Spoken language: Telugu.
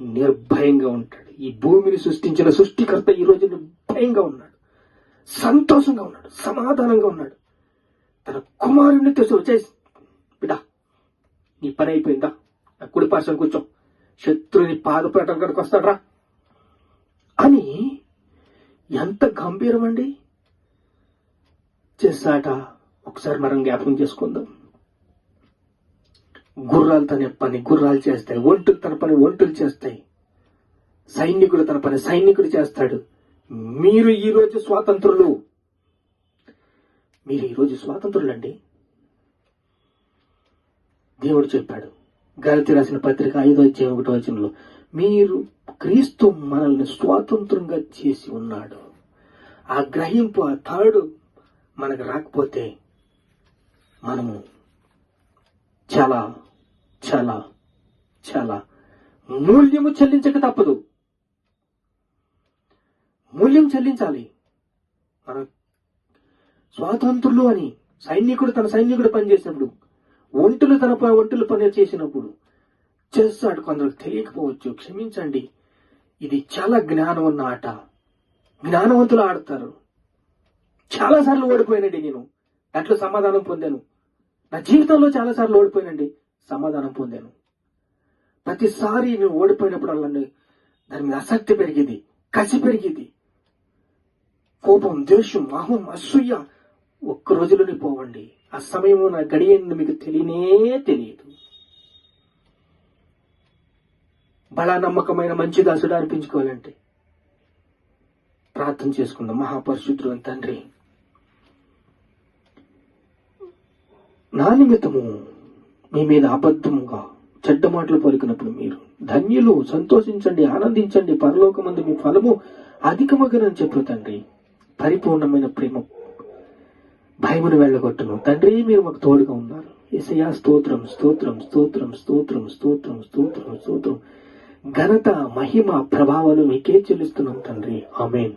నిర్భయంగా ఉంటాడు. ఈ భూమిని సృష్టించిన సృష్టికర్త ఈ రోజు నిర్భయంగా ఉన్నాడు. సంతోషంగా ఉన్నాడు. సమాధానంగా ఉన్నాడు. తన కుమారుణ్ణి తెచ్చు చేసి బిడా నీ పని అయిపోయిందా? నా కుడి పార్శ్వం కూర్చో. శత్రుని పాదపేటం కనుక వస్తాడ్రా. అని ఎంత గంభీరం అండి చేశాట. ఒకసారి మనం జ్ఞాపకం చేసుకుందాం. గుర్రాలు తన పని గుర్రాలు చేస్తాయి. ఒంటులు తన పని ఒంటులు చేస్తాయి. సైనికుడు తన పని సైనికుడు చేస్తాడు. మీరు ఈరోజు స్వాతంత్రులు. మీరు ఈరోజు స్వాతంత్రులండి. దేవుడు చెప్పాడు. గలతి రాసిన పత్రిక ఐదో అధ్యాయం ఒకటో వచనంలో మీరు క్రీస్తు మనల్ని స్వాతంత్రంగా చేసి ఉన్నాడు. ఆ గ్రహింపు ఆ తాడు మనకు రాకపోతే మనము చాలా చాలా చాలా. మూల్యము చెల్లించక తప్పదు. మూల్యం చెల్లించాలి. మన స్వాతంత్రులు అని సైనికుడు తన సైనికుడు పనిచేసినప్పుడు ఒంటులు తన ఒంటులు పని చేసినప్పుడు చేస్తాడు కొందరు తెలియకపోవచ్చు. క్షమించండి. ఇది చాలా జ్ఞానం ఉన్న ఆట. జ్ఞానవంతులు ఆడతారు. చాలా సార్లు ఓడిపోయానండి నేను. దాంట్లో సమాధానం పొందాను. నా జీవితంలో చాలా సార్లు ఓడిపోయానండి. సమాధానం పొందాను. ప్రతిసారి నేను ఓడిపోయినప్పుడు అలానే దాని మీద ఆసక్తి పెరిగింది కసి పెరిగింది. కోపం ద్వేషం మహం అసూయ ఒక్క రోజులోనే పోవండి. ఆ సమయం నా గడియని మీకు తెలియనే తెలియదు. బలా నమ్మకమైన మంచి దాసుడు అనిపించుకోవాలంటే ప్రార్థన చేసుకుందాం. మహాపరిశుద్ధుడు అని తండ్రి నా నిమిత్తము మీ మీద అబద్ధముగా చెడ్డ మాటలు పలికినప్పుడు మీరు ధన్యులు సంతోషించండి ఆనందించండి పరలోకమందు మీ ఫలము అధికమగనని చెప్పు తండ్రి. పరిపూర్ణమైన ప్రేమ భయమును వెళ్ళగొట్టును. తండ్రి మీరు మాకు తోడుగా ఉన్నారు. ఏసయ్యా స్తోత్రం స్తోత్రం స్తోత్రం స్తోత్రం స్తోత్రం స్తోత్రం స్తోత్రం. ఘనత మహిమ ప్రభావాలు మీకే చెల్లిస్తున్నాం తండ్రి. ఆమెన్.